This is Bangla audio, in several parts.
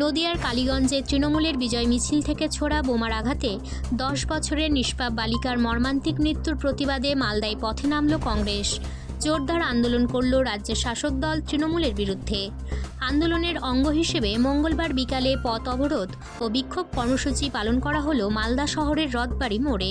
নদিয়ার কালীগঞ্জে তৃণমূলের বিজয় মিছিল থেকে ছোড়া বোমার আঘাতে দশ বছরের নিষ্পাপ বালিকার মর্মান্তিক মৃত্যুর প্রতিবাদে মালদায় পথে নামল কংগ্রেস। জোরদার আন্দোলন করল রাজ্যের শাসক দল তৃণমূলের বিরুদ্ধে। আন্দোলনের অঙ্গ হিসেবে মঙ্গলবার বিকালে পথ অবরোধ ও বিক্ষোভ কর্মসূচি পালন করা হলো মালদা শহরের রথবাড়ি মোড়ে।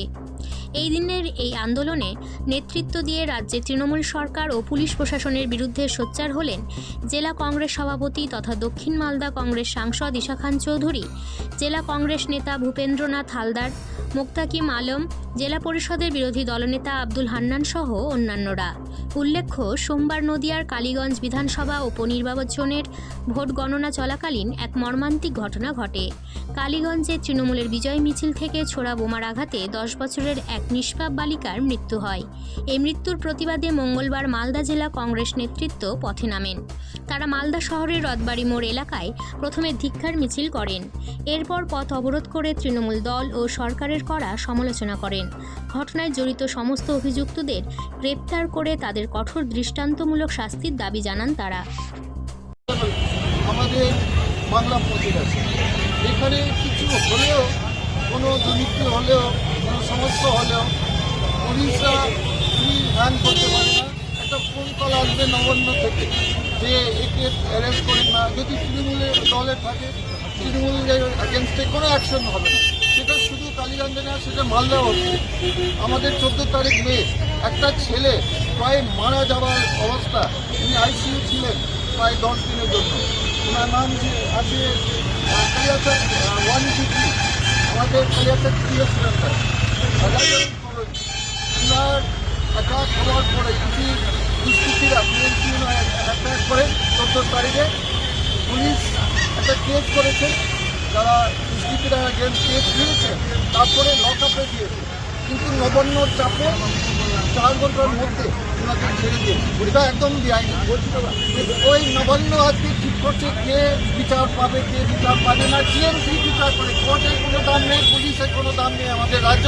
এই দিনের এই আন্দোলনে নেতৃত্ব দিয়ে রাজ্যে তৃণমূল সরকার ও পুলিশ প্রশাসনের বিরুদ্ধে সোচ্চার হলেন জেলা কংগ্রেস সভাপতি তথা দক্ষিণ মালদা কংগ্রেস সাংসদ ঈশা খান চৌধুরী, জেলা কংগ্রেস নেতা ভূপেন্দ্রনাথ হালদার, মুক্তাকিম আলম জেলা পরিষদের বিরোধী দলনেতা আব্দুল হান্নান সহ অন্যান্যরা। উল্লেখ্য, সোমবার নদিয়ার কালীগঞ্জ বিধানসভা উপনির্বাচনের ভোট গণনা চলাকালীন এক মর্মান্তিক ঘটনা ঘটে। কালীগঞ্জে তৃণমূলের বিজয় মিছিল থেকে ছোড়া বোমার আঘাতে দশ বছরের এক নিষ্পাপ বালিকার মৃত্যু হয়। এই মৃত্যুর প্রতিবাদে মঙ্গলবার মালদা জেলা কংগ্রেস নেতৃত্ব পথে নামেন। তারা মালদা শহরের রথবাড়ি মোড় এলাকায় প্রথমে ধিক্ষার মিছিল করেন। এরপর পথ অবরোধ করে তৃণমূল দল ও সরকারের করা সমালোচনা করেন। ঘটনায় জড়িত সমস্ত অভিযুক্তদের গ্রেপ্তার করে তাদের কঠোর দৃষ্টান্তমূলক শাস্তির দাবি জানান তারা। এখানে কিছু হলেও, কোনো দুর্নীতি হলেও, কোনো সমস্যা হলেও পুলিশরা কি হ্যান করতে পারে না। একটা ফোন কল আসবে নবান্ন থেকে যে একে অ্যারেস্ট করেন না। যদি তৃণমূলের দলে থাকে, তৃণমূলের এগেনস্টে কোনো অ্যাকশন হবে না। কালীগঞ্জে না সেটা মালদা হচ্ছে আমাদের চোদ্দ তারিখ মে, একটা ছেলে প্রায় মারা যাওয়ার অবস্থা। উনি আইসিইউ ছিলেন প্রায় দশ দিনের জন্য। ওনার নাম যে আছে ওয়ান ফিফটি আমাদের কালিয়াচার প্রিয় সিলেন্ডার ওনার অ্যাটাক হওয়ার পরে কিছু দুষ্কৃতীরা বিএনপি অ্যাটাক করে চোদ্দ তারিখে। পুলিশ একটা কেস করেছে। যারা দিয়েছে, তারপরে লক আপে দিয়েছে কিন্তু নবান্নর চাপে চার ঘণ্টার মধ্যে ওনাকে ছেড়ে দিয়ে ওটা একদম দেয়নি ওই নবান্ন আজকে ঠিক করছে কে বিচার পাবে, কে বিচার পাবে না। টিএমসি বিচার করে। কোর্টের কোনো দাম নেই পুলিশের কোনো দাম নেই আমাদের রাজ্য।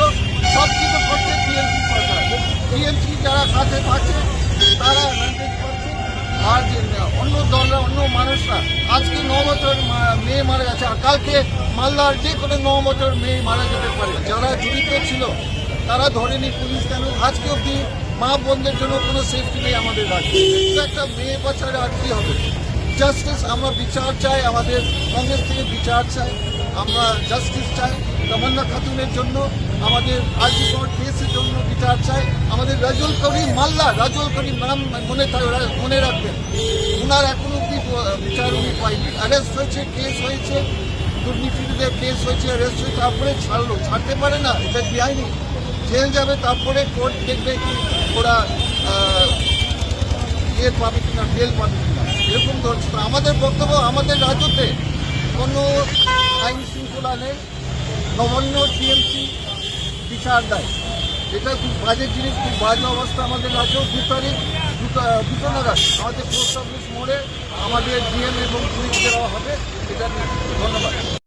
সব কিছু করছে টিএমসি সরকার। টিএমসি যারা কাছে থাকছে তারা আজকে ন বছর মেয়ে মারা গেছে, আর কালকে মালদার যে কোনো ন বছর মেয়ে মারা যেতে পারে। যারা জড়িত ছিল, তারা ধরেনি পুলিশ কেন? আজকে অব্দি মা বোনদের জন্য কোনো সেফটি নেই আমাদের রাজ্যে। একটা মেয়ে বাচ্চারা আর কি হবে? জাস্টিস আমরা বিচার চাই, আমাদের কংগ্রেস থেকে বিচার চাই, আমরা জাস্টিস চাই। তমন্না খাতুনের জন্য, আমাদের কোর্ট কেসের জন্য বিচার চাই। আমাদের রাজুল করিম মাল্লা রাজুল করিম নাম মনে মনে রাখবেন। ওনার এখনও বিচার অ্যারেস্ট হয়েছে কেস হয়েছে, দুর্নীতিতে কেস হয়েছে অ্যারেস্ট হয়েছে, তারপরে ছাড়লো। ছাড়তে পারে না, এটা বেআইনি। জেল যাবে, তারপরে কোর্ট দেখবে কি ওরা ইয়ে পাবে কিনা বেল পাবে কিনা। এরকম ধরছে। আমাদের বক্তব্য আমাদের রাজ্যতে কোনো আইন শৃঙ্খলা নেই। নবান্ন টিএমসি বিচার দেয়। এটা খুব বাজে জিনিস, খুব বাজে অবস্থা আমাদের রাজ্য দু তারিখ দুটো আমাদের পোস্ট অফিস মোড়ে আমাদের ডিএম এবং পুলিশ দেওয়া হবে এটা নিয়ে। ধন্যবাদ।